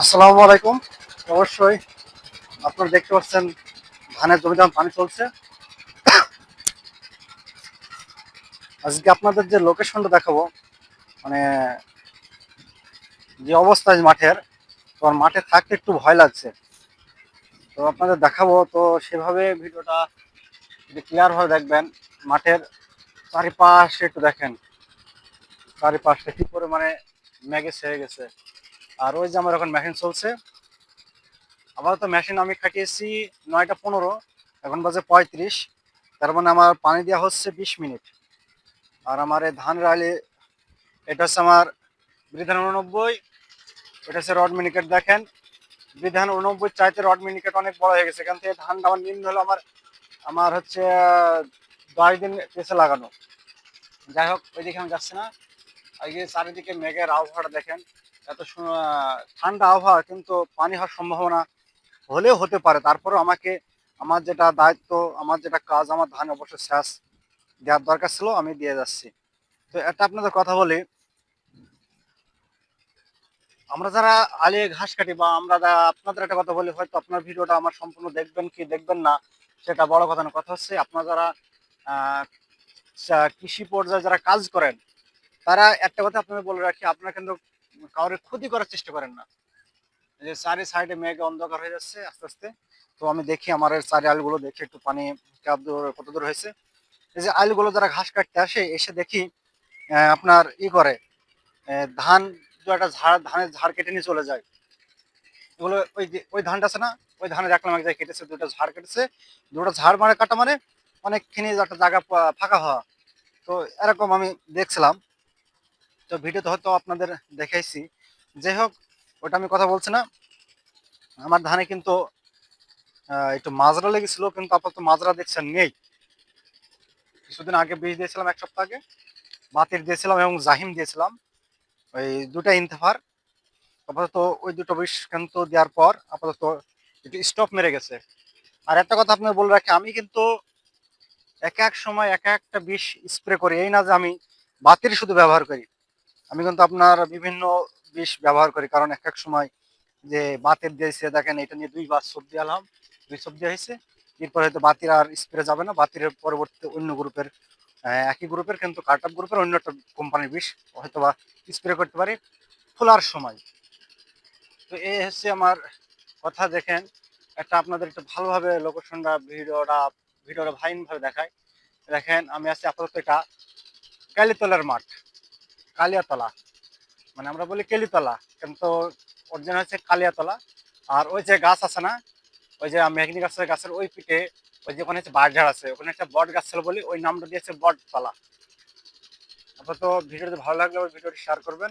আসসালামু আলাইকুম। অবশ্যই আপনারা দেখতে পাচ্ছেন ধানের আমার পানি চলছে। আজকে আপনাদের যে লোকেশনটা দেখাবো মানে যে অবস্থা মাঠের, তো মাঠে থাকতে একটু ভয় লাগছে। তো আপনাদের দেখাবো, তো সেভাবে ভিডিওটা যদি ক্লিয়ারভাবে দেখবেন, মাঠের চারিপাশে একটু দেখেন। চারিপাশে কি পরিমাণে মেঘে ছেয়ে গেছে। আর ওই যে আমার এখন মেশিন চলছে। আপাতত মেশিন আমি খাটিয়েছি নয়টা পনেরো, এখন বাজে পঁয়ত্রিশ। তার মানে আমার পানি দেওয়া হচ্ছে বিশ মিনিট। আর আমার এই ধান রালি এটা হচ্ছে আমার বিধান উননব্বই, এটা হচ্ছে রড মিনিকেট দেখেন। বিধান উননব্বই চাইতে রড মিনিকেট অনেক বড় হয়ে গেছে। এখান থেকে ধানটা আমার নিম্ন হলো আমার আমার হচ্ছে, দশ দিন পেছে লাগানো। যাই হোক, ওইদিকে আমি যাচ্ছি না। আজকে চারিদিকে মেঘের আবহাওয়াটা দেখেন। এত ঠান্ডা আবহাওয়া কিন্তু পানি হওয়ার সম্ভাবনা হলেও হতে পারে। তারপরেও আমাকে, আমার যেটা দায়িত্ব, আমার যেটা কাজ, আমার ধান অবশ্যই শেষ দেওয়ার দরকার ছিল, আমি দিয়ে যাচ্ছি। তো একটা আপনাদের কথা বলি, আমরা যারা আলিয়ে ঘাস কাটি বা আমরা আপনাদের একটা কথা বলি, হয়তো আপনার ভিডিওটা আমার সম্পূর্ণ দেখবেন কি দেখবেন না, সেটা বড় কথা না। কথা হচ্ছে, আপনারা যারা কৃষি পর্যায়ে যারা কাজ করেন, তারা একটা কথা আপনাদের বলে রাখি, আপনারা কিন্তু কাউরে ক্ষতি করার চেষ্টা করেন না। যে চারি সাইডে মেঘ অন্ধকার হয়ে যাচ্ছে আস্তে আস্তে। তো আমি দেখি আমার চারি আলগুলো দেখি একটু পানি কত দূর হয়েছে। এই যে আলগুলো যারা ঘাস কাটতে আসে, এসে দেখি আপনার ই করে ধান দু একটা ঝাড় ধানের ঝাড় কেটে নিয়ে চলে যায়। এগুলো ওই ওই ধানটা আছে না? ওই ধানে দেখলাম এক জায়গায় কেটেছে, দুটো ঝাড় কেটেছে। দুটো ঝাড় মানে কাটা মানে অনেকখানি একটা জায়গা ফাঁকা হওয়া। তো এরকম আমি দেখছিলাম। তো ভিডিওতে হয়তো আপনাদের দেখাইছি। যাই হোক ওটা আমি কথা বলছি না। আমার ধানে কিন্তু একটু মাজরা লেগেছিল, কিন্তু আপাতত মাজরা দেখছেন নেই। কিছুদিন আগে বীজ দিয়েছিলাম এক সপ্তাহ আগে, বাতির দিয়েছিলাম এবং জাহিম দিয়েছিলাম। ওই দুটা ইন্তেফার। আপাতত ওই দুটো বিষ কিন্তু দেওয়ার পর আপাতত একটু স্টপ মেরে গেছে। আর একটা কথা আপনার বলে রাখি, আমি কিন্তু এক এক সময় এক একটা বিষ স্প্রে করি। এই না যে আমি বাতির শুধু ব্যবহার করি। আমি কিন্তু আপনার বিভিন্ন বিষ ব্যবহার করি, কারণ এক এক সময় যে বাতের দিয়েছে দেখেন, এটা নিয়ে দুইবার সবজি আলাম দুই সবজি হয়েছে। এরপর হয়তো বাতির আর স্প্রে যাবে না, বাতির পরবর্তীতে অন্য গ্রুপের একই গ্রুপের, কিন্তু কার্টআপ গ্রুপের অন্য একটা কোম্পানির বিষ হয়তো বা স্প্রে করতে পারি খোলার সময়। তো এই হচ্ছে আমার কথা, দেখেন, একটা আপনাদের একটু ভালোভাবে লোকেশনটা, ভিডিওটা ভিডিওটা ভাইনভাবে দেখায় দেখেন, আমি আছি আপাতত এটা কালীতলার মাঠ। কালিয়াতলা। মানে আমরা বলি কেলিতলা। কিন্তু অরিজিনাল হচ্ছে কালিয়াতলা। আর ওই যে গাছ আছে না, ওই যে মেঘনি গাছের গাছের ওই পিঠে ওই যে ওখানে হচ্ছে বাঁশঝাড় আছে। ওখানে একটা বট গাছ ছিল বলি ওই নামটা দিয়েছে বটতলা। আপাতত ভিডিওটি ভালো লাগলে ওই ভিডিওটি শেয়ার করবেন।